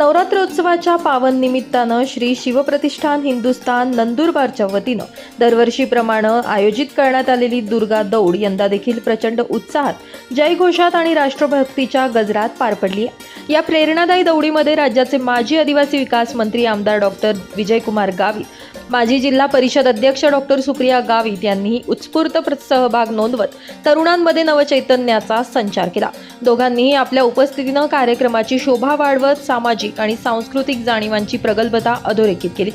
नवरात्रोत्सवाच्या पावन निमित्तानं श्री शिवप्रतिष्ठान हिंदुस्थान नंदुरबारच्या वतीनं दरवर्षीप्रमाणे आयोजित करण्यात आलेली दुर्गा दौड यंदा देखील प्रचंड उत्साहात जयघोषात आणि राष्ट्रभक्तीच्या गजरात पार पडली आहे. या प्रेरणादायी दौडीमध्ये राज्याचे माजी आदिवासी विकास मंत्री आमदार डॉक्टर विजयकुमार गावित माजी जिल्हा परिषद अध्यक्ष डॉक्टर सुप्रिया गावित यांनीही उत्स्फूर्त प्र- सहभाग नोंदवत तरुणांमध्ये नवचैतन्याचा संचार केला. दोघांनीही आपल्या उपस्थितीनं कार्यक्रमाची शोभा वाढवत सामाजिक आणि सांस्कृतिक जाणीवांची प्रगल्भता अधोरेखित केली.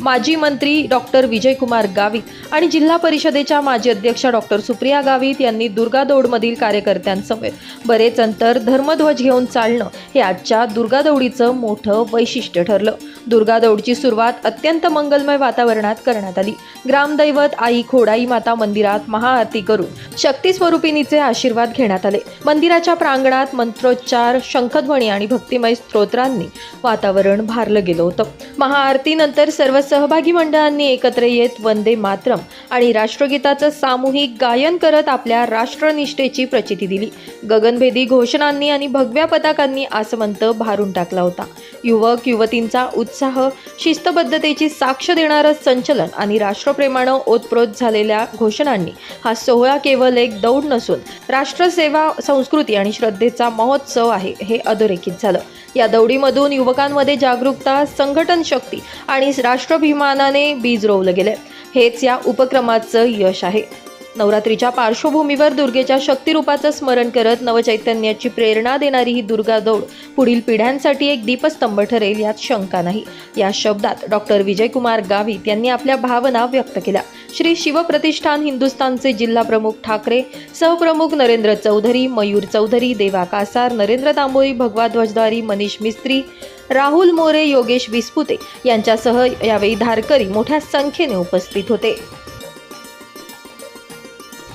माजी मंत्री डॉक्टर विजयकुमार गावित आणि जिल्हा परिषदेच्या माजी अध्यक्ष डॉक्टर सुप्रिया गावित यांनी दुर्गा दौडमधील कार्यकर्त्यांसमवेत बरेच अंतर धर्मध्वज घेऊन चालणं हे आजच्या दुर्गा दौडीचं मोठं वैशिष्ट्य ठरलं. दुर्गा दौडची सुरुवात अत्यंत मंगलमय वातावरणात करण्यात आली. ग्रामदैवत आई खोडाई माता मंदिरात महाआरती करून शक्ती स्वरूपिणीचे आशीर्वाद घेण्यात आले. मंदिराच्या प्रांगणात मंत्रोच्चार शंखध्वनी आणि भक्तिमय स्तोत्रांनी वातावरण भारलं गेलं होतं. महाआरतीनंतर सर्व सहभागी मंडळांनी एकत्र येत वंदे मातरम आणि राष्ट्रगीताचं सामूहिक गायन करत आपल्या राष्ट्रनिष्ठेची प्रचिती दिली. गगनभेदी घोषणांनी आणि भगव्या पताकांनी आसमंत भारून टाकला होता. युवक युवतींचा उत्साह शिस्तबद्धतेची साक्ष देणारं संचलन आणि राष्ट्रप्रेमानं ओतप्रोत झालेल्या घोषणांनी हा सोहळा केवळ एक दौड नसून राष्ट्रसेवा संस्कृती आणि श्रद्धेचा महोत्सव आहे हे अधोरेखित झालं. या दौडीमधून युवकांमध्ये जागरूकता संघटन शक्ती आणि राष्ट्राभिमानाने बीज रोवलं गेलं हेच या उपक्रमाचं यश आहे. नवरात्रीच्या पार्श्वभूमीवर दुर्गेच्या शक्तिरूपाचं स्मरण करत नवचैतन्याची प्रेरणा देणारी ही दुर्गा दौड पुढील पिढ्यांसाठी एक दीपस्तंभ ठरेल यात शंका नाही. या शब्दात डॉक्टर विजयकुमार गावित यांनी आपल्या भावना व्यक्त केल्या. श्री शिवप्रतिष्ठान हिंदुस्थानचे जिल्हा प्रमुख ठाकरे सहप्रमुख नरेंद्र चौधरी मयूर चौधरी देवा कासार नरेंद्र तांबोळी भगवा ध्वजधारी मनीष मिस्त्री राहुल मोरे योगेश विस्पुते यांच्यासह यावेळी धारकरी मोठ्या संख्येने उपस्थित होते.